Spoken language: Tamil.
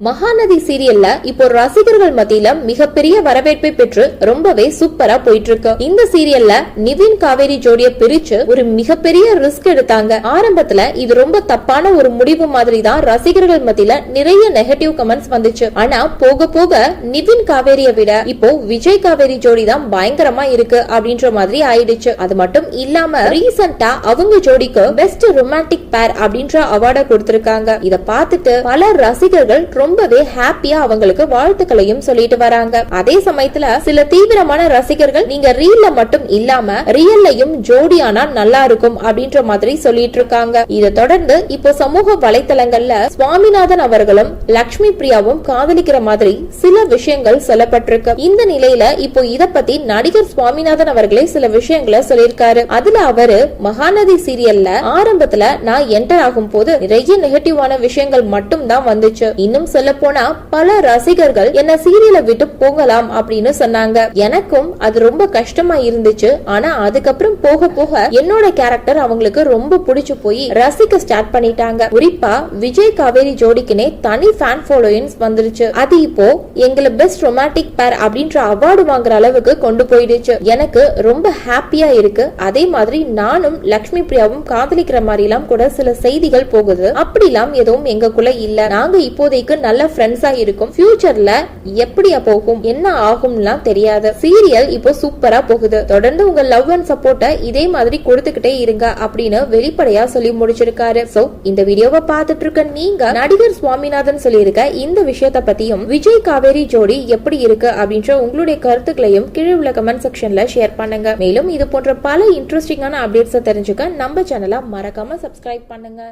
மகாநதி சீரியல்ல இப்போ ரசிகர்கள் மத்தியில மிகப்பெரிய வரவேற்பை பெற்று ரொம்பவே சூப்பரா போயிட்டு இருக்கு இந்த சீரியல்ல நிவின் காவேரி ஜோடிய பிரிச்சு ஒரு மிகப்பெரிய ரிஸ்க் எடுத்தாங்க. ஆரம்பத்துல இது ரொம்ப தப்பான ஒரு முடிவு மாதிரி தான் ரசிகர்கள் மத்தியில நிறைய நெகட்டிவ் கமெண்ட்ஸ் வந்துச்சு. ஆனா போக போக நிவின் காவேரிய விட இப்போ விஜய் காவேரி ஜோடி தான் பயங்கரமா இருக்கு அப்படின்ற மாதிரி ஆயிடுச்சு. அது மட்டும் இல்லாம ரீசெண்டா அவங்க ஜோடிக்கு பெஸ்ட் ரொமான்டிக் பேர் அப்படின்ற அவார்டை கொடுத்திருக்காங்க. இத பார்த்துட்டு பல ரசிகர்கள் ரொம்பவே ஹாப்பியா அவங்களுக்கு வாழ்த்துக்களையும் சொல்லிட்டு வராங்க. அதே சமயத்துல சில தீவிரமான ரசிகர்கள் நீங்க ரீல்ல மட்டும் இல்லாம ரியல்லையும் ஜோடியானா நல்லா இருக்கும் அப்படின்ற மாதிரி சொல்லிட்டு இருக்காங்க. இதை தொடர்ந்து இப்போ சமூக வலைத்தளங்கள்ல சுவாமிநாதன் அவர்களும் லக்ஷ்மி பிரியாவும் காதலிக்கிற மாதிரி சில விஷயங்கள் சொல்லப்பட்டிருக்கு. இந்த நிலையில இப்போ இத பத்தி நடிகர் சுவாமிநாதன் அவர்களே சில விஷயங்களை சொல்லியிருக்காரு. அதுல அவரு மகாநதி சீரியல்ல ஆரம்பத்துல நான் என்டர் ஆகும் போது நிறைய நெகட்டிவான விஷயங்கள் மட்டும் தான் வந்துச்சு. இன்னும் சொல்ல போனா பல ரசிகர்கள் என்ன சீரியலை விட்டு போகலாம் அப்படின்னு சொன்னாங்க. எனக்கும் அது ரொம்ப கஷ்டமா இருந்துச்சு. ஆனா அதுக்கப்புறம் போக போக என்னோட கேரக்டர் அவங்களுக்கு ரொம்ப பிடிச்சு போய் ரசிக்க ஸ்டார்ட் பண்ணிட்டாங்க. குறிப்பா விஜய் காவேரி ஜோடிக்குனே தனி ஃபேன் ஃபாலோயின்ஸ் வந்துருச்சு. அது இப்போ எங்களை பெஸ்ட் ரொமான்டிக் பேர் அப்படின்ற அவார்டு வாங்குற அளவுக்கு கொண்டு போயிடுச்சு. எனக்கு ரொம்ப ஹாப்பியா இருக்கு. அதே மாதிரி நானும் லக்ஷ்மி பிரியாவும் காதலிக்கிற மாதிரி எல்லாம் கூட சில செய்திகள் போகுது. அப்படிலாம் எதுவும் எங்களுக்குள்ள இல்ல. நாங்க இப்போதைக்கு நல்ல ஃப்ரெண்ட்ஸா இருக்கும். ஃபியூச்சர்ல எப்படியா போகும்? என்ன ஆகும்லாம் தெரியாது. சீரியல் இப்போ சூப்பரா போகுது. தொடர்ந்து உங்க லவ் அண்ட் சப்போர்ட்டை இதே மாதிரி கொடுத்துக்கிட்டே இருங்க அப்படின்னு வெளிப்படையா சொல்லி முடிச்சிருக்காரு. சோ இந்த வீடியோவை பார்த்துட்டு இருக்க நீங்க நடிகர் சுவாமிநாதன் சொல்லியிருக்க இந்த விஷயத்த பத்தியும் விஜய் காவேரி ஜோடி எப்படி இருக்கு அப்படின்ற உங்களுடைய கருத்துக்களையும் கீழே உள்ள கமெண்ட் செக்ஷன்ல ஷேர் பண்ணுங்க. மேலும் இது போன்ற பல இன்ட்ரெஸ்டிங்கான அப்டேட்ஸை தெரிஞ்சுக்க நம்ம சேனலை மறக்காம சப்ஸ்கிரைப் பண்ணுங்க.